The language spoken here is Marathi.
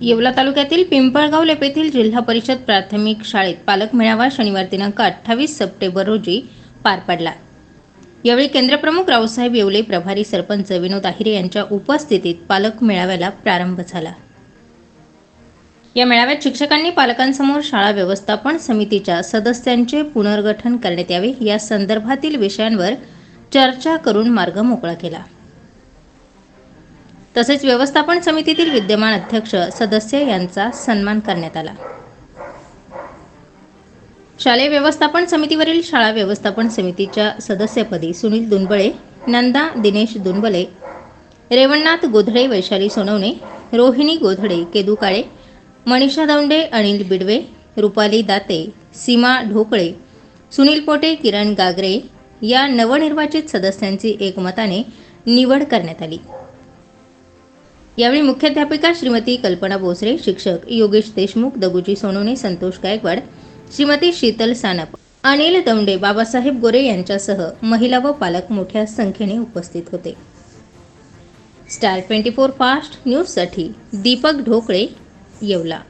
येवला तालुक्यातील पिंपळगाव लेपेतील जिल्हा परिषद प्राथमिक शाळेत पालक मेळावा शनिवार दिनांक अठ्ठावीस सप्टेंबर रोजी पार पडला. यावेळी केंद्रप्रमुख रावसाहेब येवले प्रभारी सरपंच विनोद आहिरे यांच्या उपस्थितीत पालक मेळाव्याला प्रारंभ झाला. या मेळाव्यात शिक्षकांनी पालकांसमोर शाळा व्यवस्थापन समितीच्या सदस्यांचे पुनर्गठन करण्यात यावे या संदर्भातील विषयांवर चर्चा करून मार्ग मोकळा केला. तसेच व्यवस्थापन समितीतील विद्यमान अध्यक्ष सदस्य यांचा सन्मान करण्यात आला. शालेय व्यवस्थापन समितीवरील शाळा व्यवस्थापन समितीच्या सदस्यपदी सुनील दुनबळे नंदा दिनेश दुनबले रेवणनाथ गोधडे वैशाली सोनवणे रोहिणी गोधडे केदू काळे मनीषा दौंडे अनिल बिडवे रुपाली दाते सीमा ढोकळे सुनील पोटे किरण गागरे या नवनिर्वाचित सदस्यांची एकमताने निवड करण्यात आली. यावेळी मुख्याध्यापिका श्रीमती कल्पना बोसरे शिक्षक योगेश देशमुख दगुजी सोनोने संतोष गायकवाड श्रीमती शीतल सानप अनिल दौंडे बाबासाहेब गोरे यांच्यासह महिला व पालक मोठ्या संख्येने उपस्थित होते. स्टार ट्वेंटी फोर फास्ट न्यूजसाठी दीपक ढोकळे येवला.